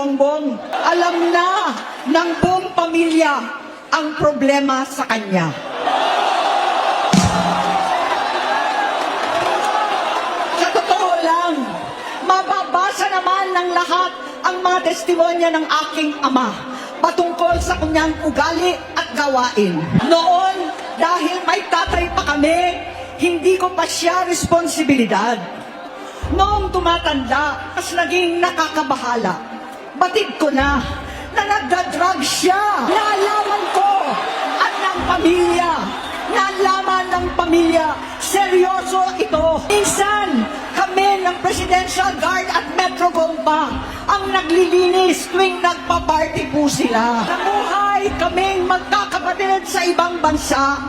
Bongbong. Alam na ng buong pamilya ang problema sa kanya. Sa totoo lang, mababasa naman ng lahat ang mga testimonya ng aking ama patungkol sa kanyang ugali at gawain. Noon, dahil may tatay pa kami, hindi ko pa siya responsibilidad. Noong tumatanda, mas naging nakakabahala. Batid ko na na nagda-drug siya. Nalaman ko at ng pamilya. Nalaman ng pamilya. Seryoso ito. Minsan, kami ng Presidential Guard at Metro Gompa ang naglilinis tuwing nagpa-party po sila. Namuhay kaming magkakapatid sa ibang bansa.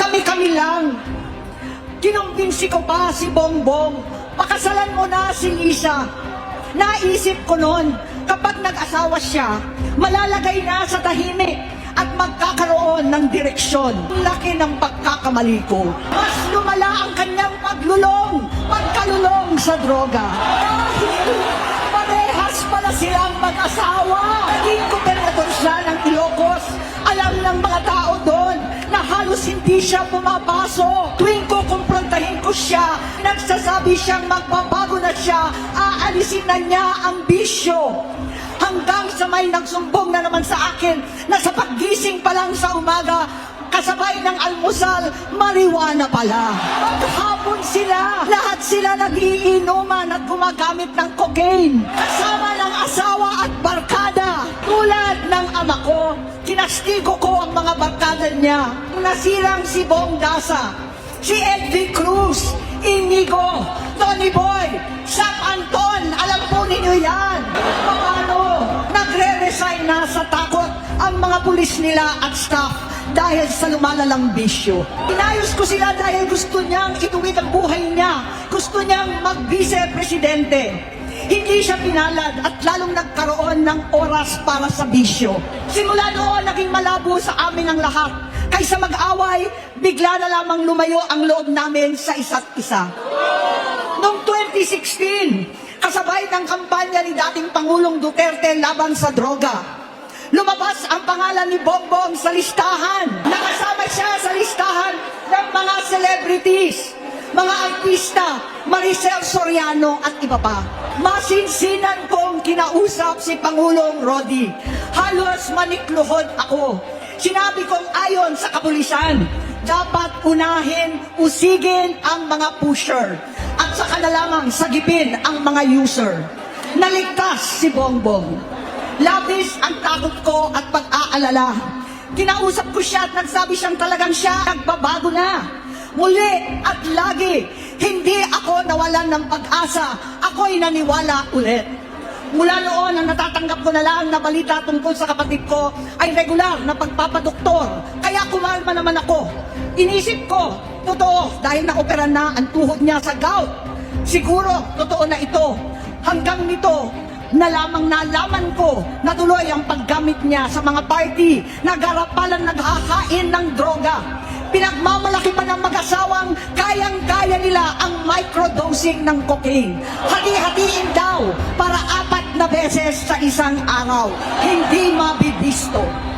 Kami-kami lang. Kinumbinsi ko pa si Bongbong, pakasalan mo na si Lisa. Naisip ko noon, kapag nag-asawa siya, malalagay na sa tahimik at magkakaroon ng direksyon. Laki ng pagkakamali ko. Mas lumala ang kanyang paglulong, pagkalulong sa droga. Dahil parehas pala silang mag-asawa. Naging gobernador siya ng Ilocos. Alam ng mga tao doon halos hindi siya pumapasok. Tuwing ko kumprontahin ko siya, nagsasabi siyang magbabago na siya, aalisin na niya ang bisyo. Hanggang sa may nagsumbong na naman sa akin na sa paggising pa lang sa umaga, kasabay ng almusal, mariwana pala. Maghapon sila, lahat sila nagiinuman at gumagamit ng cocaine. Kasama ng asawa at barkada. Tulad ng ama ko, kinastigo ko ang mga barkada niya. Nasirang si Bong Dasa, si Edwin Cruz, Inigo, mga pulis nila at staff dahil sa lumalalang bisyo. Inayos ko sila dahil gusto niyang ituwid ang buhay niya. Gusto niyang mag-vice-presidente. Hindi siya pinalad at lalong nagkaroon ng oras para sa bisyo. Simula noon, naging malabo sa amin ang lahat. Kaysa mag-away, bigla na lamang lumayo ang loob namin sa isa't isa. Noong 2016, kasabay ng kampanya ni dating Pangulong Duterte laban sa droga, lumabas ang pangalan ni Bongbong sa listahan. Nakasama siya sa listahan ng mga celebrities, mga artista, Maricel Soriano at iba pa. Masinsinan kong kinausap si Pangulong Rodi. Halos manikluhod ako. Sinabi kong ayon sa kapulisan, dapat unahin, usigin ang mga pusher at saka na lamang sagipin ang mga user. Naligtas si Bongbong. Labis ang takot ko at pag-aalala. Kinausap ko siya at nagsabi siyang talagang siya nagbabago na. Muli at lagi, hindi ako nawalan ng pag-asa. Ako'y naniwala ulit. Mula noon, ang natatanggap ko na lang na balita tungkol sa kapatid ko ay regular na pagpapadoktor. Kaya kumalma naman ako. Inisip ko, totoo, dahil naopera na ang tuhod niya sa gout. Siguro, totoo na ito. Hanggang nito, na lamang nalaman ko na tuloy ang paggamit niya sa mga party na garapalan naghakain ng droga. Pinagmamalaki pa ng mag-asawang kayang-kaya nila ang microdosing ng cocaine. Hati-hatiin daw para apat na beses sa isang araw. Hindi mabibisto.